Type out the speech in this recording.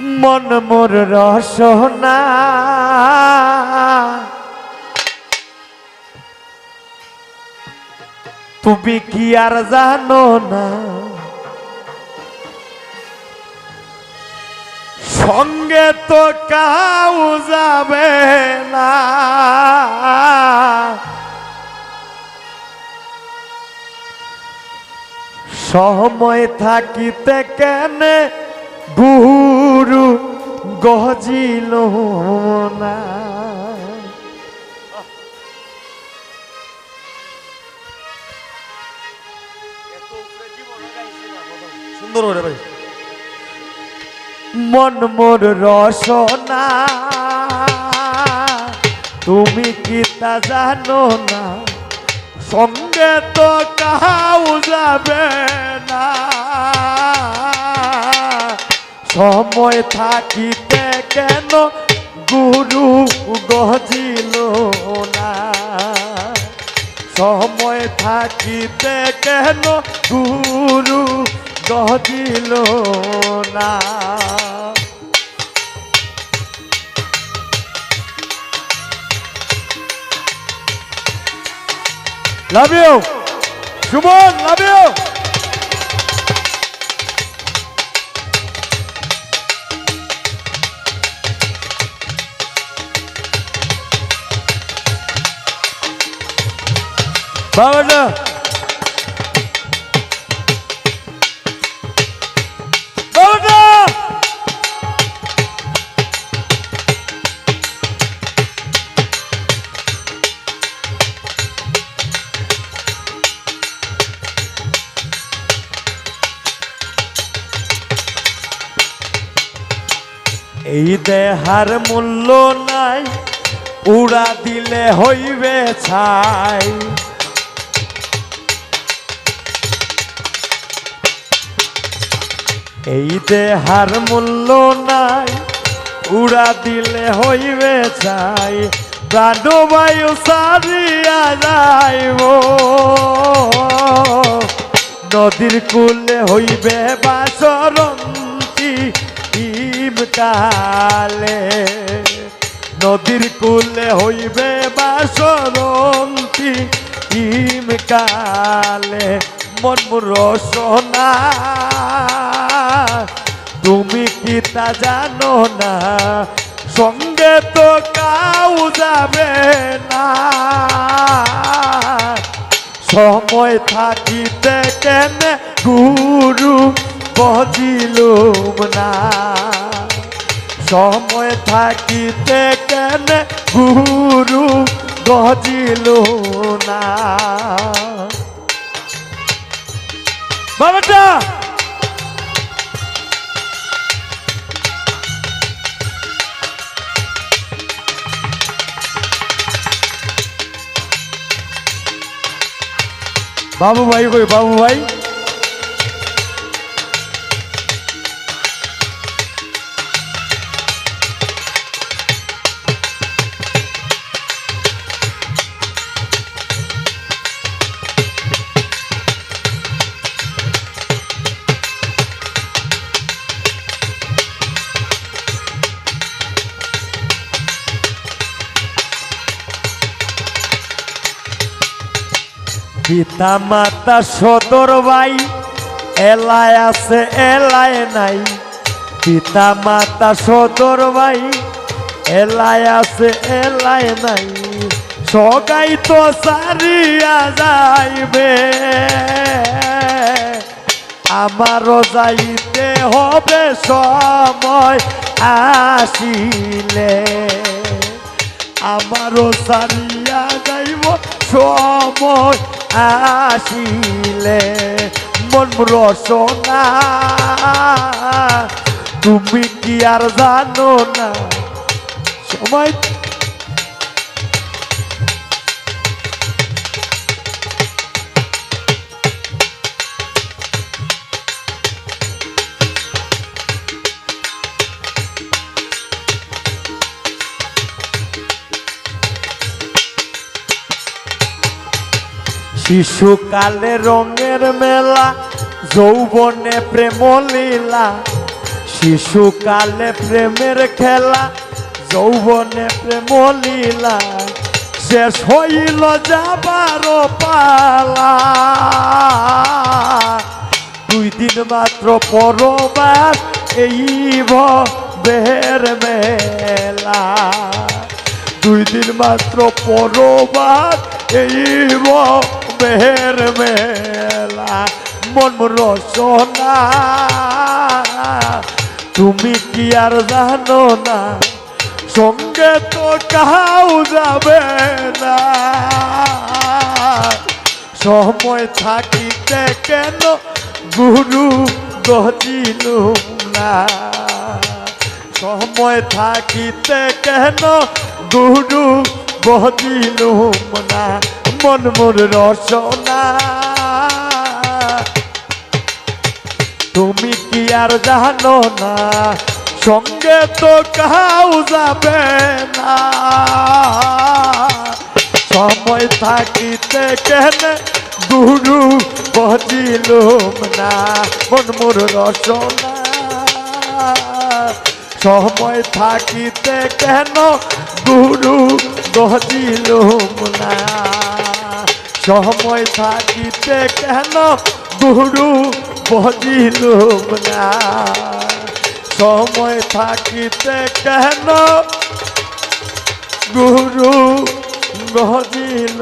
মন মোর রসনা তুমি কি আর জানো না? সঙ্গে তো কাউ যাবে না। সময় থাকিতে কেন কেনে গুরু গজিল না সুন্দর ওরে ভাই মন মোর রসনা। তুমি কি তা জানো না? সঙ্গে তো কাউ যাবে না। সময় থাকিতে কেন গুরু গজিল না? সময় থাকিতে কেন গুরু গজিল না? Love you Suman love you বাবাটা। এই দেহার মূল্য নাই উড়া দিলে হইবে ছাই। এই দেহার মূল্য নাই, উড়া দিলে হইবে চাই প্রাণবায়ু সারিয়া যাইব নদীর কূলে হইবে বাসরন্তি কালে, নদীর কূলে হইবে বাসরন্তি কালে, মন রসনা তুমি কি তা জানো না? সঙ্গে তো কাউ যাবে না। সময় থাকিতে কেন গুরু বজিলুম না? সময় থাকিতে কেন গুরু গজিলু না? বাবু ভাই কই বাবু ভাই পিতা মাতা সদর ভাই এলায় আছে এলায় নাই। পিতা মাতা সদর ভাই এলায় আছে এলায় নাই। সগাই তো সারিয়া যাইবে। আমারও যাইতে হবে সময় আসিলে। আমারও সারিয়া যাইব সময় আসিলে মন রসনা। তুমি কি আর জানো না? সময় শিশুকালে রঙের মেলা, যৌবনে প্রেম লীলা শিশুকালে প্রেমের খেলা, যৌবনে প্রেম লীলা শেষ হইল যাবার পালা। দুই দিন মাত্র পরবাস এই বের মেলা। দুই দিন মাত্র পরবাস এই বের মেলা মন রসনা তুমি কি আর জানো না, সঙ্গে তো কাউ যাবে না। সময় থাকিতে কেন গুরু গজিল না? সময় থাকিতে কেন গুরু গজিল না? মন মোর রসনা তুমি কি আর জানো না, সঙ্গে তো কাউ যাবে না। সময় থাকিতে কেন গুরু বজিলুম না, মন মোর রসনা সময় থাকিতে কেন গুরু বজিলুম না। সময় থাকিতে কেন গুরু বজিলুম না? সময় থাকিতে কেন গুরু গজিল